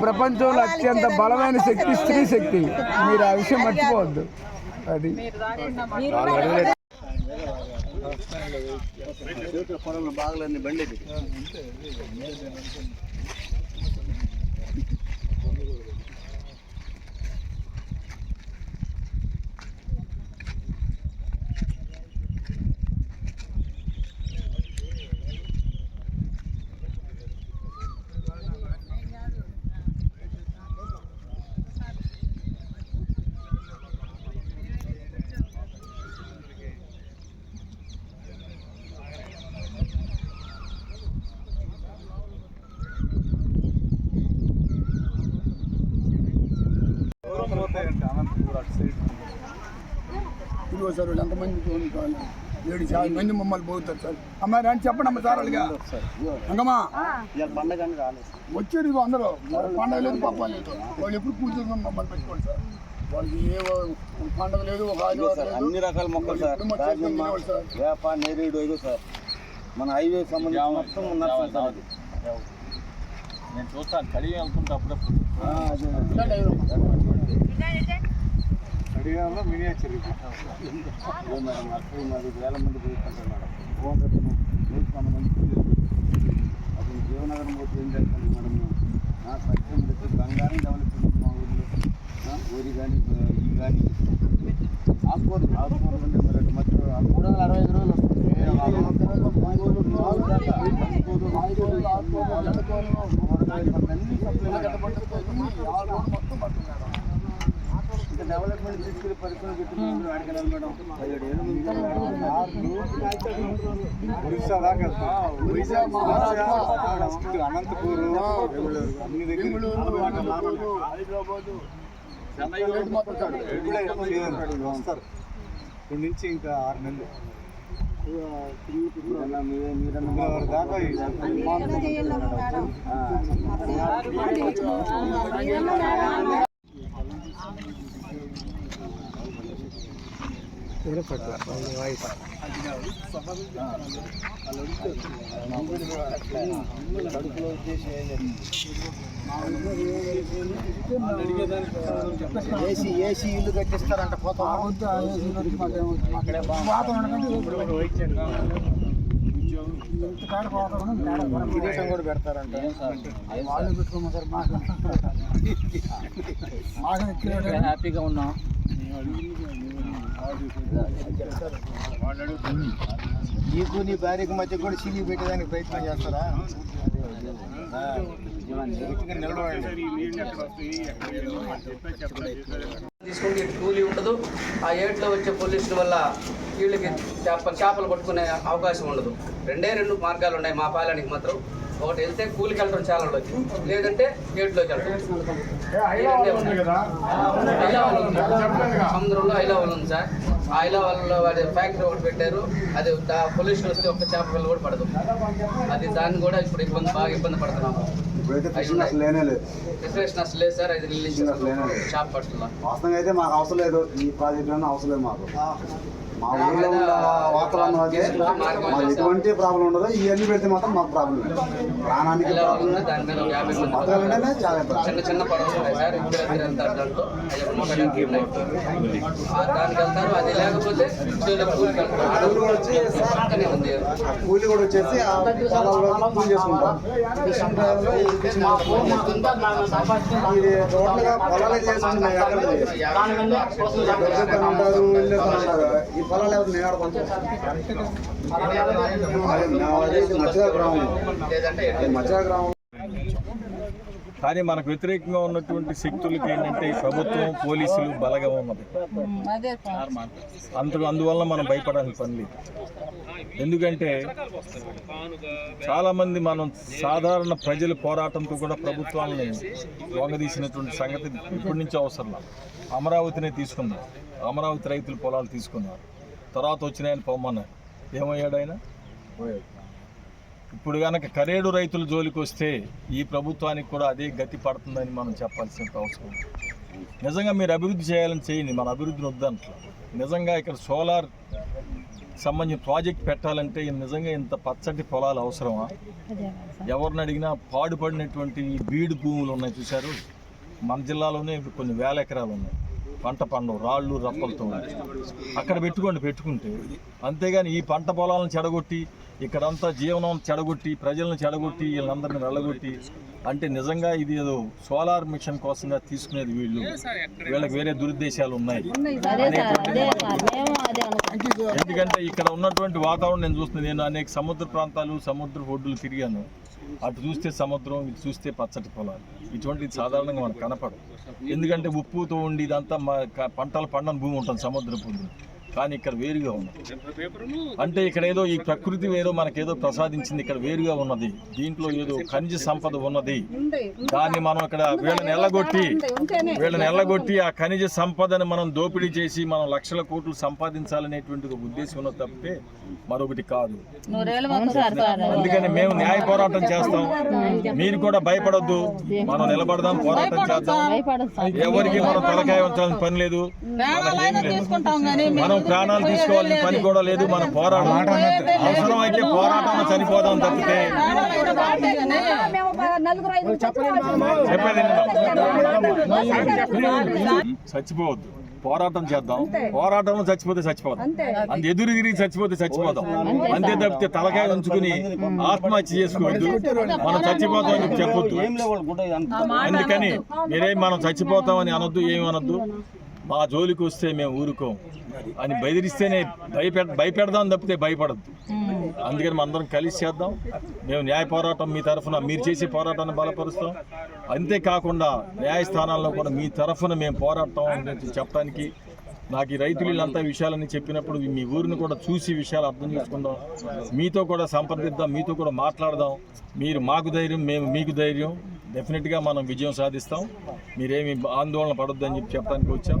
ప్రపంచంలో అత్యంత బలమైన శక్తి స్త్రీ శక్తి. మీరు ఆ విషయం మర్చిపోవద్దు. అది. బాగలేని బండి సార్ వాళ్ళు ఎంతమంది ఏడు చాలా మంది మమ్మల్ని పోతారు సార్. అమ్మ రాని చెప్పండి అమ్మ సార్ పండగ వచ్చారు ఇదిగో అందరూ. వాళ్ళ పండగ లేదు పాపం లేదు. వాళ్ళు ఎప్పుడు కూర్చొని మమ్మల్ని పెట్టుకోండి సార్. వాళ్ళకి ఏ పండగ లేదు అన్ని రకాల మొక్కలు సార్. వేప నేరేడు సార్. మన హైవే సంబంధించి మొత్తం ఉన్నారు సార్. అది. నేను చూస్తాను. కడిగి వెళ్తుంటే అప్పుడప్పుడు. ఆ, మినియేచర్ ఇది ఇదో మేడం నలభై నాలుగు వేల మంది పోతుంటారు మేడం ఫోన్ నూట తొంభై మంది కూలీలు. జీవనగరం పోతే ఏం చేస్తాను మేడం నా సత్యం పెట్టి బంగారం డెవలప్మెంట్ మా ఊరిలో ఆ, కానీ ఈ కానీ ఆకుకూరలు ఆకుకూరలు ఉండే మరి మధ్య అరవై ఐదు రోజులు వస్తుంది అన్ని ఇంకా డెవలప్మెంట్ తీసుకెళ్ళి పరిశ్రమ పెట్టుకుని అడగలేదు మేడం పదిహేడు ఏళ్ళు ముందు ఒరిస్సా దాకా. ఒరిస్సా, మహారాష్ట్ర, అనంతపూర్ హైదరాబాద్. ఇప్పుడే నుంచి ఇంకా ఆరు నెలలు. దాకా ఏసీ ఏసీ ఇల్లు కట్టిస్తారంట పోతాం కిరీటం కూడా పెడతారంట వాళ్ళు పెట్టుకోమని సార్ మాకు మాకు హ్యాపీగా ఉన్నాం నీకు నీ భార్యకు మధ్య కూడా సిలి పెట్టేదానికి ప్రయత్నం చేస్తారా? తీసుకుంటే కూలీ ఉండదు. ఆ ఏట్లో వచ్చే పొల్యూషన్ వల్ల వీళ్ళకి చేప చేపలు పట్టుకునే అవకాశం ఉండదు. రెండే రెండు మార్గాలు ఉన్నాయి మా పాలనకి మాత్రం. ఒకటి వెళ్తే కూలికి వెళ్ళడం చాలలోకి లేదంటే ఏట్లోకి వెళ్ళడం సముద్రంలో ఐలావల్ ఉంది సార్. ఆ ఐలావల్లో వాడి ఫ్యాక్టరీ ఒకటి పెట్టారు. అది పొల్యూషన్ వస్తే ఒక్క చేప పిల్ల కూడా పడదు. అది దాన్ని కూడా ఇప్పుడు ఇబ్బంది బాగా ఇబ్బంది పడుతున్నాము ఇప్పుడైతే ఫిషింగ్ అసలు లేదు. రిజర్వేషన్ అసలు లేదు సార్ అది. చేప వాస్తవంగా అయితే మాకు అవసరం లేదు. ఈ ప్రాజెక్ట్ అవసరం లేదు మాకు. మా ఊళ్ళో ఉన్న వాతావరణం అదే. మాకు ఎటువంటి ప్రాబ్లం ఉండదు. ఇవన్నీ పెడితే మాత్రం మాకు ప్రాబ్లం ప్రాణానికి ప్రాబ్లం బతకాలంటేనే చాలా ఇబ్బంది చిన్న చిన్న అది లేకపోతే కూలి కూడా వచ్చేసి కూలి చేసుకుంటాం ఫిషింగ్ టైంలో ఈ ఫిషింగ్ ఇది టోటల్గా పొలాలు చేసుకుంటున్నాయి. ఎక్కడ అంటారు ఇల్లు అంటారు ఈ పొలాలు ఎవరు నేను గ్రామం గ్రామం కానీ మనకు వ్యతిరేకంగా ఉన్నటువంటి శక్తులకి ఏంటంటే ప్రభుత్వం పోలీసులు బలగా ఉన్నది. అంత అందువల్ల మనం భయపడాల్సిన పని లేదు. ఎందుకంటే చాలామంది మనం సాధారణ ప్రజల పోరాటంతో కూడా ప్రభుత్వాలని వంగదీసినటువంటి సంగతి ఇప్పటి నుంచి అవసరం. అమరావతినే తీసుకున్నారు అమరావతి రైతుల పొలాలు తీసుకున్నారు తర్వాత వచ్చిన ఆయన పొమ్మన్నారు. ఏమయ్యాడు ఆయన పోయాడు. ఇప్పుడు కనుక కరేడు రైతుల జోలికి వస్తే ఈ ప్రభుత్వానికి కూడా అదే గతి పడుతుందని మనం చెప్పాల్సిన అవసరం ఉంది. నిజంగా మీరు అభివృద్ధి చేయాలని చేయండి మన అభివృద్ధిని వద్దంట్లో నిజంగా ఇక్కడ సోలార్ సంబంధించిన ప్రాజెక్ట్ పెట్టాలంటే నిజంగా ఇంత పచ్చటి పొలాలు అవసరమా? ఎవరిని అడిగినా పాడుపడినటువంటి బీడు భూములు ఉన్నాయి చూశారు? మన జిల్లాలోనే ఇప్పుడు కొన్ని వేల ఎకరాలు ఉన్నాయి. పంట పండవు రాళ్ళు రప్పలతో అక్కడ పెట్టుకోండి పెట్టుకుంటే. అంతేగాని ఈ పంట పొలాలను చెడగొట్టి ఇక్కడంతా జీవనం చెడగొట్టి ప్రజలను చెడగొట్టి వీళ్ళందరిని వెళ్ళగొట్టి అంటే నిజంగా ఇది ఏదో సోలార్ మిషన్ కోసంగా తీసుకునేది వీళ్ళు. వీళ్ళకి వేరే దురుద్దేశాలు ఉన్నాయి. ఎందుకంటే ఇక్కడ ఉన్నటువంటి వాతావరణం నేను చూస్తుంది నేను అనేక సముద్ర ప్రాంతాలు సముద్ర ఒడ్డులు తిరిగాను. అటు చూస్తే సముద్రం ఇటు చూస్తే పచ్చటి పొలాలు ఇటువంటిది సాధారణంగా మనకు కనపడదు ఎందుకంటే ఉప్పుతో ఉండి ఇదంతా మా పంటలు పండని భూమి ఉంటుంది సముద్ర ఒడ్డున. కానీ ఇక్కడ వేరుగా ఉంది అంటే ఇక్కడ ఏదో ఈ ప్రకృతి ఏదో మనకేదో ప్రసాదించింది ఇక్కడ వేరుగా ఉన్నది. దీంట్లో ఏదో ఖనిజ సంపద ఉన్నది. దాన్ని మనం ఇక్కడ వీళ్ళని ఎల్లగొట్టి వీళ్ళని ఎల్లగొట్టి ఆ ఖనిజ సంపదని మనం దోపిడీ చేసి మనం లక్షల కోట్లు సంపాదించాలనేటువంటి ఒక ఉద్దేశం ఉన్నది తప్పితే మరొకటి కాదు. అందుకని మేము న్యాయ పోరాటం చేస్తాం. మీరు కూడా భయపడొద్దు. మనం నిలబడదాం పోరాటం చేద్దాం. ఎవరికి మనం తలకాయ ఉంచాల్సిన పని లేదు. మనం ప్రాణాలు తీసుకోవాల్సిన పని కూడా లేదు మనం పోరాటం. అవసరం అయితే పోరాటంలో చనిపోదాం తప్పితే. చెప్పేది. చచ్చిపోవద్దు. పోరాటం చేద్దాం. పోరాటంలో చచ్చిపోతే చచ్చిపోదాం అంత ఎదురు తిరిగి చచ్చిపోతే చచ్చిపోదాం అంతే తప్పితే తలకాయ ఉంచుకుని ఆత్మహత్య చేసుకోవద్దు. మనం చచ్చిపోతాం అని చెప్పొద్దు. అందుకని మీరేం మనం చచ్చిపోతామని అనొద్దు ఏమి అనొద్దు. మా జోలికి వస్తే మేము ఊరుకోం అని బెదిరిస్తేనే భయపెడ భయపెడదాం తప్పితే భయపడద్దు. అందుకని మనం అందరం కలిసి చేద్దాం. మేము న్యాయ పోరాటం మీ తరఫున మీరు చేసే పోరాటాన్ని బలపరుస్తాం. అంతేకాకుండా న్యాయస్థానాల్లో కూడా మీ తరఫున మేము పోరాడతాం అని చెప్పడానికి నాకు ఈ రైతులు వీళ్ళంతా విషయాలని చెప్పినప్పుడు మీ ఊరిని కూడా చూసి విషయాలు అర్థం చేసుకుందాం. మీతో కూడా సంప్రదిద్దాం మీతో కూడా మాట్లాడదాం. మీరు మాకు ధైర్యం మేము మీకు ధైర్యం. డెఫినెట్గా మనం విజయం సాధిస్తాం. మీరేమి ఆందోళన పడొద్దు అని చెప్పి చెప్పడానికి వచ్చాం.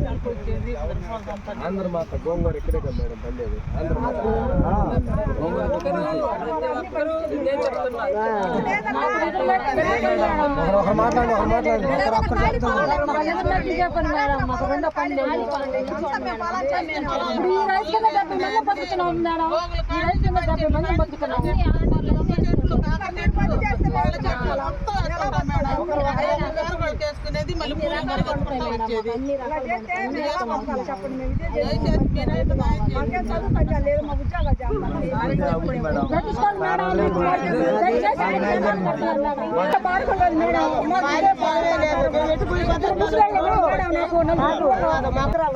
బండి తీసుకొని పోతారు. మా కొంతమంది కూడా అన్ని బండి తీసుకోవడం లేదు. ఆ సర్కార్కి వచ్చి మేము బతుకుతుంటాము. చెప్పండి మేడం ఇప్పుడు ఈ రైతు కింద డెబ్బై మంది బతుకుతున్నాం మేడం. మళ్ళీ పూల వచ్చేది.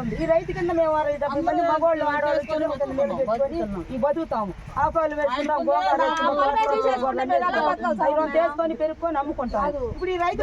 ఉంది. ఈ రైతు కింద మేము మంది మగవాళ్ళు ఆడవాళ్ళు ఈ బతుకుతాము. ఆపాలు పెట్టుకుంటాం వేసుకుంటాం చేసుకొని పెరుక్కొని అమ్ముకుంటాం ఇప్పుడు ఈ రైతు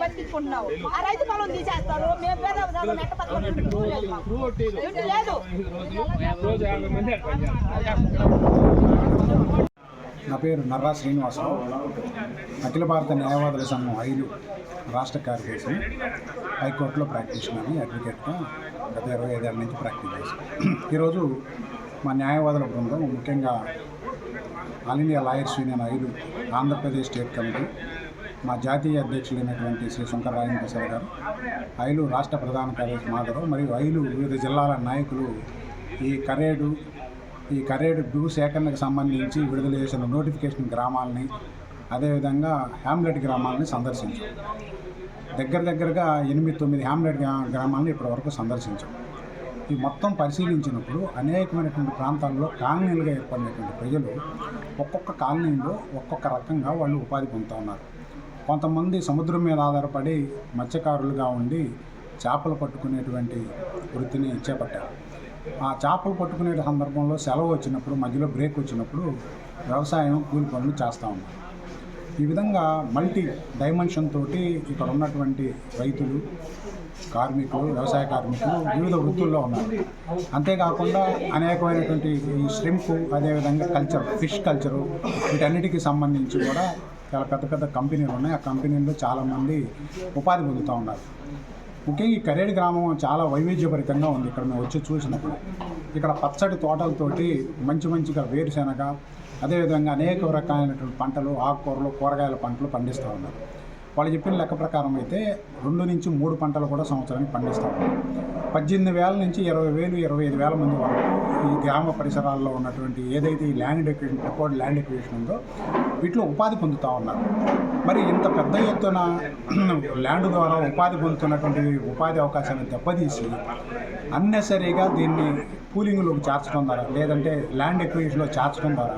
బతికించుకుంటున్నావు ఆ రైతు పొలం తీసేస్తారు మేము పేద లేదు నా పేరు నర్రా శ్రీనివాసరావు. అఖిల భారత న్యాయవాదుల సంఘం ఐదు. రాష్ట్ర కార్యదర్శి హైకోర్టులో ప్రాక్టీషనర్ని అడ్వకేట్గా గత ఇరవై ఐదేళ్ళ నుంచి ప్రాక్టీస్ చేశాను ఈరోజు మా న్యాయవాదుల బృందం ముఖ్యంగా ఆల్ ఇండియా లాయర్స్ యూనియన్ ఐదు ఆంధ్రప్రదేశ్ స్టేట్ కమిటీ మా జాతీయ అధ్యక్షులైనటువంటి శ్రీ శంకర్ రాజన్ ప్రసాద్ గారు ఐలు రాష్ట్ర ప్రధాన కార్యదర్శి మాధవ్ మరియు ఐలు వివిధ జిల్లాల నాయకులు ఈ కరేడు ఈ కరేడు భూ సేకరణకు సంబంధించి విడుదల చేసిన నోటిఫికేషన్ గ్రామాలని అదేవిధంగా హ్యామ్లెట్ గ్రామాలని సందర్శించాం. దగ్గర దగ్గరగా ఎనిమిది తొమ్మిది హ్యామ్లెట్ గ్రామాలను ఇప్పటివరకు సందర్శించాం. ఈ మొత్తం పరిశీలించినప్పుడు అనేకమైనటువంటి ప్రాంతాల్లో కాలనీలుగా ఏర్పడినటువంటి ప్రజలు ఒక్కొక్క కాలనీలో ఒక్కొక్క రకంగా వాళ్ళు ఉపాధి పొందుతూ ఉన్నారు. కొంతమంది సముద్రం మీద ఆధారపడి మత్స్యకారులుగా ఉండి చేపలు పట్టుకునేటువంటి వృత్తిని చేపట్టారు. ఆ చేపలు పట్టుకునే సందర్భంలో సెలవు వచ్చినప్పుడు మధ్యలో బ్రేక్ వచ్చినప్పుడు వ్యవసాయం కూలి పనులు చేస్తూ ఉన్నారు. ఈ విధంగా మల్టీ డైమెన్షన్ తోటి ఇక్కడ ఉన్నటువంటి రైతులు కార్మికులు వ్యవసాయ కార్మికులు వివిధ వృత్తుల్లో ఉన్నారు. అంతేకాకుండా అనేకమైనటువంటి ఈ స్ట్రింప్ అదేవిధంగా కల్చర్ ఫిష్ కల్చరు వీటన్నిటికీ సంబంధించి కూడా చాలా పెద్ద పెద్ద కంపెనీలు ఉన్నాయి. ఆ కంపెనీల్లో చాలామంది ఉపాధి పొందుతూ ఉన్నారు. ముఖ్యంగా ఈ కరేడు గ్రామం చాలా వైవిధ్యభరితంగా ఉంది. ఇక్కడ మేము వచ్చి చూసినప్పుడు ఇక్కడ పచ్చడి తోటలతోటి మంచి మంచిగా వేరుశెనగ అదేవిధంగా అనేక రకాలైనటువంటి పంటలు ఆకుకూరలు కూరగాయల పంటలు పండిస్తూ ఉన్నారు. వాళ్ళు చెప్పిన లెక్క ప్రకారం అయితే రెండు నుంచి మూడు పంటలు కూడా సంవత్సరానికి పండిస్తారు పద్దెనిమిది వేల నుంచి ఇరవై వేలు ఇరవై ఐదు వేల మంది వరకు ఈ గ్రామ పరిసరాల్లో ఉన్నటువంటి ఏదైతే ఈ land acquisition record land acquisition ఉందో వీటిలో ఉపాధి పొందుతూ ఉన్నారు. మరి ఇంత పెద్ద ఎత్తున ల్యాండ్ ద్వారా ఉపాధి పొందుతున్నటువంటి ఉపాధి అవకాశాన్ని దెబ్బతీసి అన్నెసరీగా దీన్ని కూలింగ్లోకి చేర్చడం ద్వారా లేదంటే ల్యాండ్ ఎక్విషన్లో చేర్చడం ద్వారా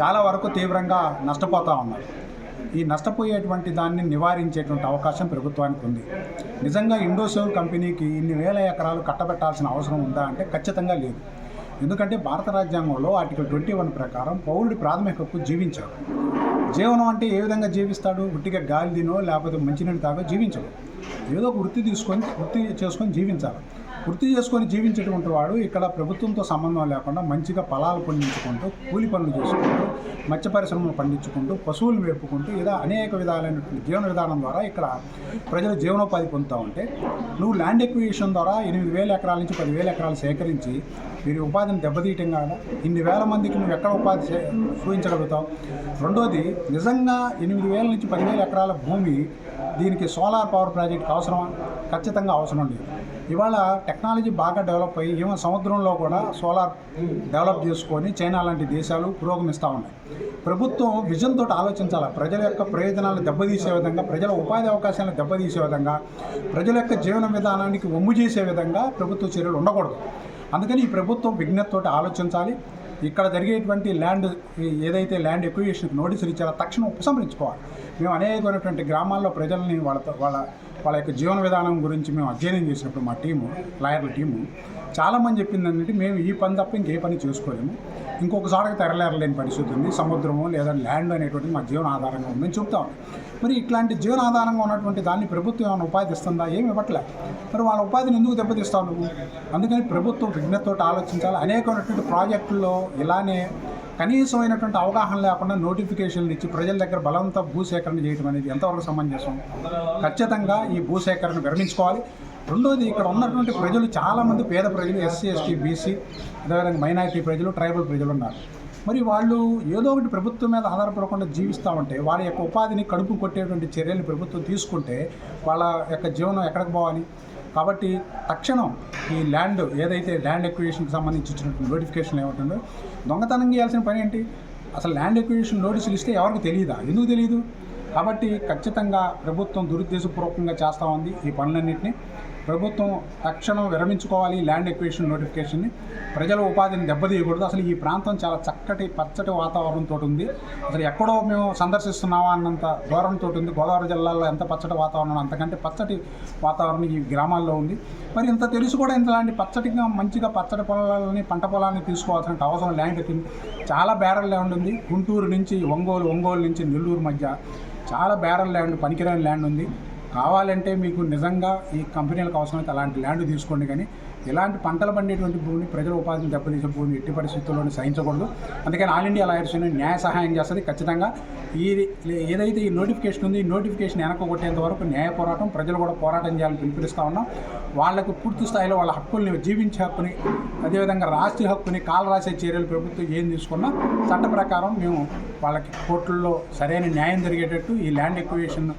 చాలా వరకు తీవ్రంగా నష్టపోతూ ఉన్నారు. ఈ నష్టపోయేటువంటి దాన్ని నివారించేటువంటి అవకాశం ప్రభుత్వానికి ఉంది. నిజంగా ఇండోసోల్ కంపెనీకి ఇన్ని వేల ఎకరాలు కట్టబెట్టాల్సిన అవసరం ఉందా అంటే ఖచ్చితంగా లేదు. ఎందుకంటే భారత రాజ్యాంగంలో ఆర్టికల్ ట్వంటీ వన్ ప్రకారం పౌరుడి ప్రాథమిక హక్కు జీవించాడు. జీవనం అంటే ఏ విధంగా జీవిస్తాడు? ఉట్టిగా గాలి తినో లేకపోతే మంచినీళ్ళు తాగో జీవించడు. ఏదో ఒక వృత్తి తీసుకొని వృత్తి చేసుకొని జీవించాలి. వృత్తి చేసుకొని జీవించేటువంటి వాడు ఇక్కడ ప్రభుత్వంతో సంబంధం లేకుండా మంచిగా పొలాలు పండించుకుంటూ కూలి పనులు చేసుకుంటూ మత్స్య పరిశ్రమలు పండించుకుంటూ పశువులు మేపుకుంటూ ఇలా అనేక విధాలైనటువంటి జీవన విధానం ద్వారా ఇక్కడ ప్రజలు జీవనోపాధి పొందుతూ ఉంటే నువ్వు ల్యాండ్ ఎక్విజిషన్ ద్వారా ఎనిమిది వేల ఎకరాల నుంచి పదివేల ఎకరాలు సేకరించి మీరు ఉపాధిని దెబ్బతీయటం కాదా? ఇన్ని వేల మందికి నువ్వు ఎక్కడ ఉపాధి చూపించగలుగుతావు? రెండోది నిజంగా ఎనిమిది వేల నుంచి పదివేల ఎకరాల భూమి దీనికి సోలార్ పవర్ ప్రాజెక్ట్కి అవసరమా? ఖచ్చితంగా అవసరం లేదు. ఇవాళ టెక్నాలజీ బాగా డెవలప్ అయ్యి ఈవెన్ సముద్రంలో కూడా సోలార్ డెవలప్ చేసుకొని చైనా లాంటి దేశాలు పురోగమిస్తూ ఉన్నాయి. ప్రభుత్వం విజన్తో ఆలోచించాలి? ప్రజల యొక్క ప్రయోజనాలను దెబ్బతీసే విధంగా ప్రజల ఉపాధి అవకాశాలను దెబ్బతీసే విధంగా ప్రజల యొక్క జీవన విధానానికి ఒమ్ము చేసే విధంగా ప్రభుత్వ చర్యలు ఉండకూడదు. అందుకని ఈ ప్రభుత్వం విజ్ఞతతో ఆలోచించాలి. ఇక్కడ జరిగేటువంటి ల్యాండ్ ఏదైతే ల్యాండ్ ఎక్విజిషన్కి నోటీసులు ఇచ్చారో తక్షణం ఉపసంహరించుకోవాలి. మేము అనేకమైనటువంటి గ్రామాల్లో ప్రజల్ని వాళ్ళతో వాళ్ళ వాళ్ళ యొక్క జీవన విధానం గురించి మేము అధ్యయనం చేసినప్పుడు మా టీము లాయర్ల టీము చాలామంది చెప్పింది మేము ఈ పని తప్ప ఇంకే పని చేసుకోలేము. ఇంకొకసారికి తెరలేరలేని పరిస్థితి ఉంది. సముద్రము లేదా ల్యాండ్ అనేటువంటిది మా జీవన ఆధారంగా ఉందని చెప్తాం మరి ఇట్లాంటి జీవన ఆధారంగా ఉన్నటువంటి దాన్ని ప్రభుత్వం ఏమైనా ఉపాధి ఇస్తుందా? ఏమి ఇవ్వట్లే. మరి వాళ్ళ ఉపాధిని ఎందుకు దెబ్బతీస్తావు నువ్వు? అందుకని ప్రభుత్వం విజ్ఞతతో ఆలోచించాలి. అనేకమైనటువంటి ప్రాజెక్టుల్లో ఇలానే కనీసమైనటువంటి అవగాహన లేకుండా నోటిఫికేషన్లు ఇచ్చి ప్రజల దగ్గర బలవంత భూసేకరణ చేయడం అనేది ఎంతవరకు సమంజసం? ఖచ్చితంగా ఈ భూసేకరణ విరమించుకోవాలి రెండోది ఇక్కడ ఉన్నటువంటి ప్రజలు చాలామంది పేద ప్రజలు ఎస్సీ ఎస్టీ బీసీ అదేవిధంగా మైనారిటీ ప్రజలు ట్రైబల్ ప్రజలు ఉన్నారు. మరి వాళ్ళు ఏదో ఒకటి ప్రభుత్వం మీద ఆధారపడకుండా జీవిస్తూ ఉంటే వాళ్ళ యొక్క ఉపాధిని కడుపు కొట్టేటువంటి చర్యలు ప్రభుత్వం తీసుకుంటే వాళ్ళ యొక్క జీవనం ఎక్కడికి పోవాలి? కాబట్టి తక్షణం ఈ ల్యాండ్ ఏదైతే ల్యాండ్ ఎక్విజిషన్కి సంబంధించి ఇచ్చినటువంటి నోటిఫికేషన్ ఏముంటుందో దొంగతనం చేయాల్సిన పని ఏంటి? అసలు ల్యాండ్ ఎక్విజిషన్ నోటీసులు ఇస్తే ఎవరికి తెలియదా? ఎందుకు తెలియదు? కాబట్టి ఖచ్చితంగా ప్రభుత్వం దురుద్దేశపూర్వకంగా చేస్తూ ఉంది ఈ పనులన్నింటినీ. ప్రభుత్వం తక్షణం విరమించుకోవాలి ల్యాండ్ ఎక్వేషన్ నోటిఫికేషన్ని. ప్రజల ఉపాధిని దెబ్బతీయకూడదు. అసలు ఈ ప్రాంతం చాలా చక్కటి పచ్చటి వాతావరణంతో ఉంది. అసలు ఎక్కడో మేము సందర్శిస్తున్నామా అన్నంత దూరంతో ఉంది. గోదావరి జిల్లాలో ఎంత పచ్చటి వాతావరణం అంతకంటే పచ్చటి వాతావరణం ఈ గ్రామాల్లో ఉంది. మరి ఇంత తెలుసు కూడా ఇంతలాంటి పచ్చటిగా మంచిగా పచ్చటి పొలాలని పంట పొలాన్ని తీసుకోవాల్సిన అవసరం ల్యాండ్ ఎక్కింది చాలా బ్యారల్ ల్యాండ్ ఉంది. గుంటూరు నుంచి ఒంగోలు ఒంగోలు నుంచి నెల్లూరు మధ్య చాలా బ్యారల్ ల్యాండ్ పనికిరాని ల్యాండ్ ఉంది. కావాలంటే మీకు నిజంగా ఈ కంపెనీలకు అవసరమైతే అలాంటి ల్యాండ్ తీసుకోండి కానీ ఇలాంటి పంటలు పండేటువంటి భూమిని ప్రజల ఉపాధిని దెబ్బతీసే భూమిని ఎట్టి పరిస్థితుల్లోనూ సహించకూడదు. అందుకని ఆల్ ఇండియా లాయర్స్ న్యాయ సహాయం చేస్తుంది. ఖచ్చితంగా ఈ ఏదైతే ఈ నోటిఫికేషన్ ఉంది ఈ నోటిఫికేషన్ వెనక కొట్టేంత వరకు న్యాయ పోరాటం ప్రజలు కూడా పోరాటం చేయాలని పిలుపునిస్తా ఉన్నాం. వాళ్ళకు పూర్తి స్థాయిలో వాళ్ళ హక్కుల్ని జీవించే హక్కుని అదేవిధంగా రాష్ట్ర హక్కుని కాలు రాసే చర్యలు ప్రభుత్వం ఏం తీసుకున్నా చట్ట ప్రకారం మేము వాళ్ళకి కోర్టుల్లో సరైన న్యాయం జరిగేటట్టు ఈ ల్యాండ్ ఎక్వియేషన్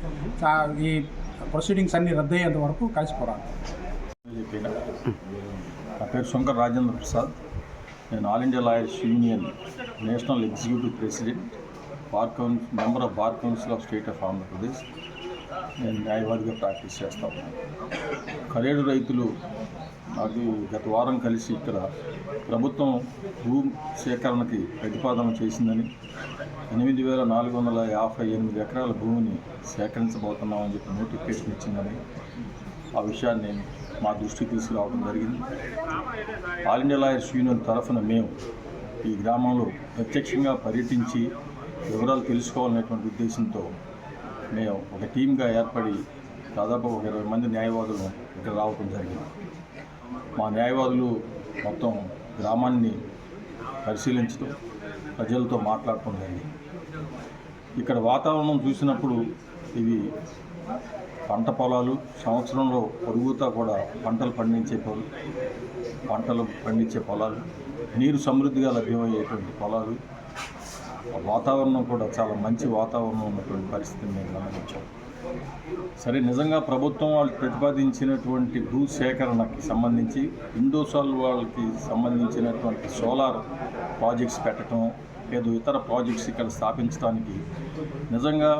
ఈ ప్రొసీడింగ్స్ అన్ని రద్దయ్యేంత వరకు కలిసి నా పేరు శంకర్ రాజేంద్ర ప్రసాద్. నేను all India lawyers union national executive president bar council member of bar council of state of Andhra Pradesh. నేను న్యాయవాదిగా ప్రాక్టీస్ చేస్తా ఉన్నాను. రైతులు అది గత వారం కలిసి ఇక్కడ ప్రభుత్వం భూ సేకరణకి ప్రతిపాదన చేసిందని ఎనిమిది వేల నాలుగు వందల యాభై ఎనిమిది ఎకరాల భూమిని సేకరించబోతున్నామని చెప్పి నోటిఫికేషన్ ఇచ్చిందని ఆ విషయాన్ని మా దృష్టికి తీసుకురావడం జరిగింది. ఆల్ ఇండియా లాయర్స్ యూనియన్ తరఫున మేము ఈ గ్రామంలో ప్రత్యక్షంగా పర్యటించి వివరాలు తెలుసుకోవాలనేటువంటి ఉద్దేశంతో మేము ఒక టీమ్గా ఏర్పడి దాదాపు ఒక ఇరవై మంది న్యాయవాదులు ఇక్కడ రావడం జరిగింది. మా న్యాయవాదులు మొత్తం గ్రామాన్ని పరిశీలించడం ప్రజలతో మాట్లాడటం జరిగింది. ఇక్కడ వాతావరణం చూసినప్పుడు ఇవి పంట పొలాలు సంవత్సరంలో పొరుగుతా కూడా పంటలు పండించే పొలం పంటలు పండించే పొలాలు నీరు సమృద్ధిగా లభ్యమయ్యేటువంటి పొలాలు. వాతావరణం కూడా చాలా మంచి వాతావరణం ఉన్నటువంటి పరిస్థితిని మేము గమనించాం. సరే నిజంగా ప్రభుత్వం వాళ్ళు ప్రతిపాదించినటువంటి భూ సేకరణకి సంబంధించి ఇండోసాల్ వాళ్ళకి సంబంధించినటువంటి సోలార్ ప్రాజెక్ట్స్ పెట్టడం లేదు ఇతర ప్రాజెక్ట్స్ ఇక్కడ స్థాపించడానికి నిజంగా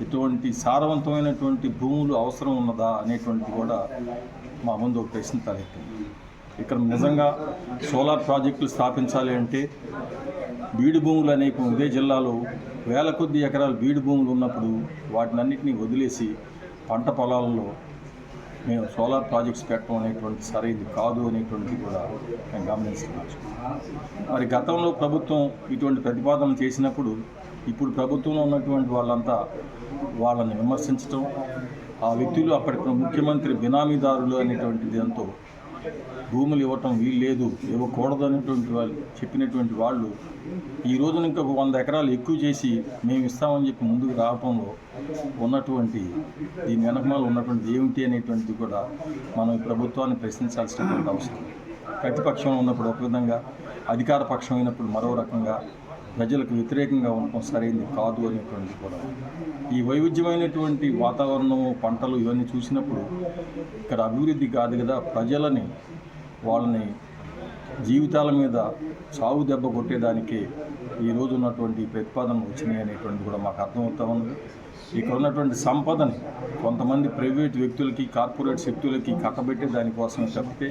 ఇటువంటి సారవంతమైనటువంటి భూములు అవసరం ఉన్నదా అనేటువంటి కూడా మా ముందు ఒక ప్రశ్న తలెత్తింది. ఇక్కడ నిజంగా సోలార్ ప్రాజెక్టులు స్థాపించాలి అంటే బీడు భూములు అనేక ఇదే జిల్లాలో వేల కొద్ది ఎకరాలు బీడు భూములు ఉన్నప్పుడు వాటినన్నింటినీ వదిలేసి పంట పొలాలలో మేము సోలార్ ప్రాజెక్ట్స్ పెట్టడం అనేటువంటి సరైనది కాదు అనేటువంటిది కూడా మేము గమనిస్తున్నాము మరి గతంలో ప్రభుత్వం ఇటువంటి ప్రతిపాదన చేసినప్పుడు ఇప్పుడు ప్రభుత్వంలో ఉన్నటువంటి వాళ్ళంతా వాళ్ళని విమర్శించడం ఆ వ్యక్తులు అప్పటి ముఖ్యమంత్రి బినామీదారులు అనేటువంటి దాంతో భూములు ఇవ్వటం వీలు లేదు ఇవ్వకూడదు వాళ్ళు చెప్పినటువంటి వాళ్ళు ఈ రోజున ఇంకొక వంద ఎకరాలు ఎక్కువ చేసి మేము ఇస్తామని చెప్పి ముందుకు రావటంలో ఉన్నటువంటి దీని వెనకమాల ఉన్నటువంటి ఏమిటి అనేటువంటిది కూడా మనం ఈ ప్రభుత్వాన్ని ప్రశ్నించాల్సినటువంటి అవసరం. ప్రతిపక్షం ఉన్నప్పుడు ఒక విధంగా అధికార పక్షం అయినప్పుడు మరో రకంగా ప్రజలకు వ్యతిరేకంగా ఉండటం సరైంది కాదు అనేటువంటి కూడా. ఈ వైవిధ్యమైనటువంటి వాతావరణము పంటలు ఇవన్నీ చూసినప్పుడు ఇక్కడ అభివృద్ధి కాదు కదా ప్రజలని వాళ్ళని జీవితాల మీద సాగు దెబ్బ కొట్టేదానికి ఈ ఉన్నటువంటి ప్రతిపాదనలు వచ్చినాయి అనేటువంటి కూడా మాకు అర్థమవుతా ఉంది ఇక్కడ ఉన్నటువంటి సంపదని కొంతమంది ప్రైవేట్ వ్యక్తులకి కార్పొరేట్ శక్తులకి కట్టబెట్టే దానికోసమే తప్పితే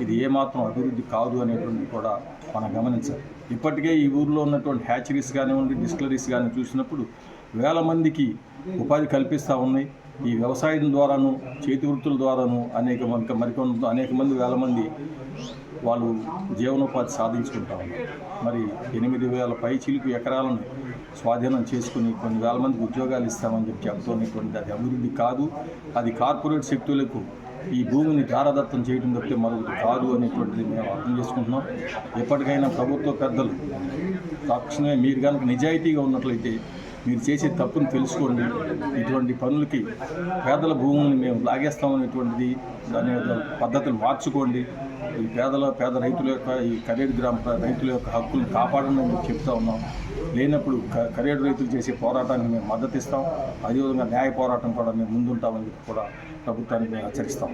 ఇది ఏమాత్రం అభివృద్ధి కాదు అనేటువంటి కూడా మనం గమనించాలి. ఇప్పటికే ఈ ఊర్లో ఉన్నటువంటి హ్యాచరీస్ కానివ్వండి డిస్టిలరీస్ కానీ చూసినప్పుడు వేల మందికి ఉపాధి కల్పిస్తూ ఉన్నాయి. ఈ వ్యవసాయం ద్వారాను చేతి వృత్తుల ద్వారాను అనేక మంది మరికొంత అనేక మంది వేల మంది వాళ్ళు జీవనోపాధి సాధించుకుంటా ఉన్నారు. మరి ఎనిమిది వేల పై చిలుకు ఎకరాలను స్వాధీనం చేసుకుని కొన్ని వేల మందికి ఉద్యోగాలు ఇస్తామని చెప్పి చెప్తున్నటువంటి అది అభివృద్ధి కాదు. అది కార్పొరేట్ శక్తులకు ఈ భూమిని దారదత్తం చేయడం తప్పితే మరొకటి కాదు అనేటువంటిది మేము అర్థం చేసుకుంటున్నాం. ఎప్పటికైనా ప్రభుత్వ పెద్దలు తక్షణమే మీరు కనుక నిజాయితీగా ఉన్నట్లయితే మీరు చేసే తప్పును తెలుసుకోండి. ఇటువంటి పనులకి పేదల భూముల్ని మేము లాగేస్తామనేటువంటిది దాని పద్ధతులు మార్చుకోండి. ఈ పేదల పేద రైతుల యొక్క ఈ కరేడు గ్రామ రైతుల యొక్క హక్కులను కాపాడని మేము చెప్తా ఉన్నాం. లేనప్పుడు క- కరేడు రైతులు చేసే పోరాటానికి మేము మద్దతు ఇస్తాం అదేవిధంగా న్యాయ పోరాటం కూడా మేము ముందుంటామని కూడా ప్రభుత్వానికి మేము హెచ్చరిస్తాం